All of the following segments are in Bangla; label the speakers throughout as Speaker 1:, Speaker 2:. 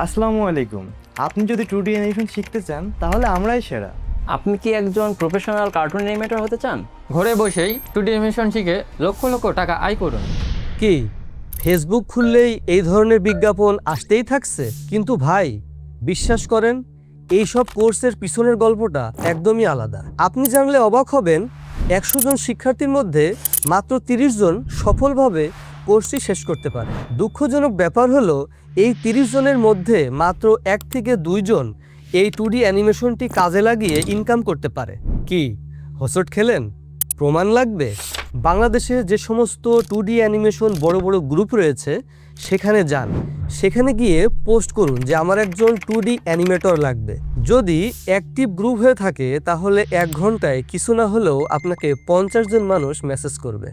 Speaker 1: আসসালামু আলাইকুম। আপনি যদি টু ডি অ্যানিমেশন শিখতে চান তাহলে আমরাই সেরা।
Speaker 2: আপনি কি একজন প্রফেশনাল কার্টুন অ্যানিমেটর হতে চান?
Speaker 3: ঘরে বসেই টু ডি অ্যানিমেশন শিখে লক্ষ লক্ষ টাকা আয় করুন।
Speaker 4: কি? ফেসবুক খুললেই এই ধরনের বিজ্ঞাপন আসতেই থাকছে? কিন্তু ভাই বিশ্বাস করেন এই সব কোর্সের পিছনের গল্পটা একদমই আলাদা। আপনি জানলে অবাক হবেন একশো জন শিক্ষার্থীর মধ্যে মাত্র তিরিশ জন সফলভাবে কোর্সটি শেষ করতে পারে। দুঃখজনক ব্যাপার হলো, এই তিরিশ জনের মধ্যে মাত্র এক থেকে দুইজন এই টু ডি অ্যানিমেশনটি কাজে লাগিয়ে ইনকাম করতে পারে। কি, হোসট খেলেন? প্রমাণ লাগবে? বাংলাদেশে যে সমস্ত টু ডি অ্যানিমেশন বড় বড় গ্রুপ রয়েছে সেখানে যান। সেখানে গিয়ে পোস্ট করুন যে আমার একজন টু ডি অ্যানিমেটর লাগবে। যদি অ্যাক্টিভ গ্রুপ হয়ে থাকে, তাহলে এক ঘন্টায় কিছু না হলেও আপনাকে পঞ্চাশ জন মানুষ মেসেজ করবে।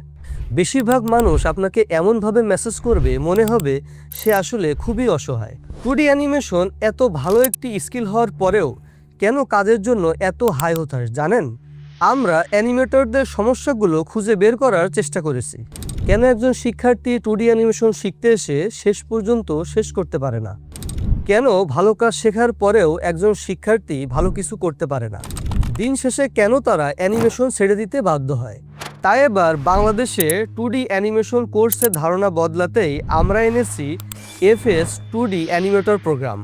Speaker 4: বেশিরভাগ মানুষ আপনাকে এমনভাবে মেসেজ করবে, মনে হবে সে আসলে খুবই অসহায়। টু ডি অ্যানিমেশন এত ভালো একটি স্কিল হওয়ার পরেও কেন কাজের জন্য এত হাই হতাশ, জানেন? আমরা অ্যানিমেটরদের সমস্যাগুলো খুঁজে বের করার চেষ্টা করেছি। কেন একজন শিক্ষার্থী টু ডি অ্যানিমেশন শিখতে এসে শেষ পর্যন্ত শেষ করতে পারে না? কেন ভালো কাজ শেখার পরেও একজন শিক্ষার্থী ভালো কিছু করতে পারে না? দিন শেষে কেন তারা অ্যানিমেশন ছেড়ে দিতে বাধ্য হয়? তাই এবার বাংলাদেশে টু ডি অ্যানিমেশন কোর্সের ধারণা বদলাতেই আমরা এনেছি FS two D animator program.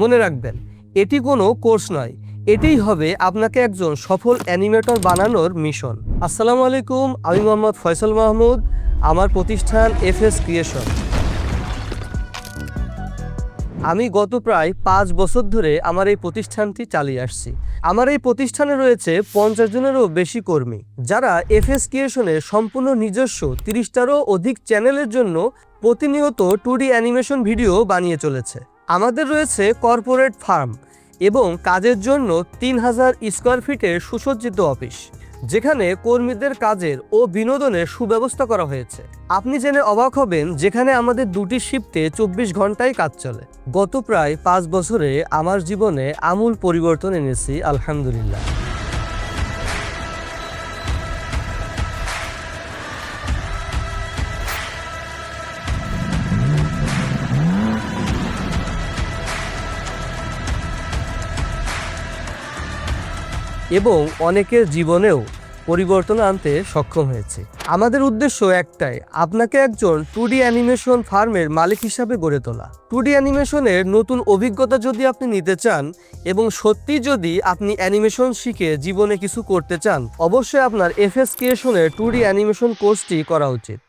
Speaker 4: মনে রাখবেন, এটি কোনো কোর্স নয়, এটিই হবে আপনাকে একজন সফল অ্যানিমেটর বানানোর মিশন। আসসালামু আলাইকুম, আমি মোহাম্মদ ফয়সাল মাহমুদ আমার প্রতিষ্ঠান এফএস ক্রিয়েশন আমি গত প্রায় পাঁচ বছর ধরে আমার এই প্রতিষ্ঠানটি চালিয়ে আসছি। আমার এই প্রতিষ্ঠানে রয়েছে পঞ্চাশ জনেরও বেশি কর্মী, যারা এফএস ক্রিয়েশনের সম্পূর্ণ নিজস্ব তিরিশটারও অধিক চ্যানেলের জন্য প্রতিনিয়ত টু ডি অ্যানিমেশন ভিডিও বানিয়ে চলেছে। আমাদের রয়েছে কর্পোরেট ফার্ম এবং কাজের জন্য তিন হাজার স্কোয়ার ফিটের সুসজ্জিত অফিস। যেখানে কর্মীদের কাজের ও বিনোদনের সুব্যবস্থা করা হয়েছে। আপনি জেনে অবাক হবেন যেখানে আমাদের দুটি শিফটে চব্বিশ ঘন্টাই কাজ চলে। গত প্রায় পাঁচ বছরে আমার জীবনে আমূল পরিবর্তন এনেছি, আলহামদুলিল্লাহ। এবং অনেকের জীবনেও পরিবর্তন আনতে সক্ষম হয়েছে। আমাদের উদ্দেশ্য একটাই, আপনাকে একজন টু ডি অ্যানিমেশন ফার্মের মালিক হিসাবে গড়ে তোলা। টু ডি অ্যানিমেশনের নতুন অভিজ্ঞতা যদি আপনি নিতে চান এবং সত্যি যদি আপনি অ্যানিমেশন শিখে জীবনে কিছু করতে চান, অবশ্যই আপনার এফএস ক্রিয়েশনের টু ডি অ্যানিমেশন কোর্সটি করা উচিত।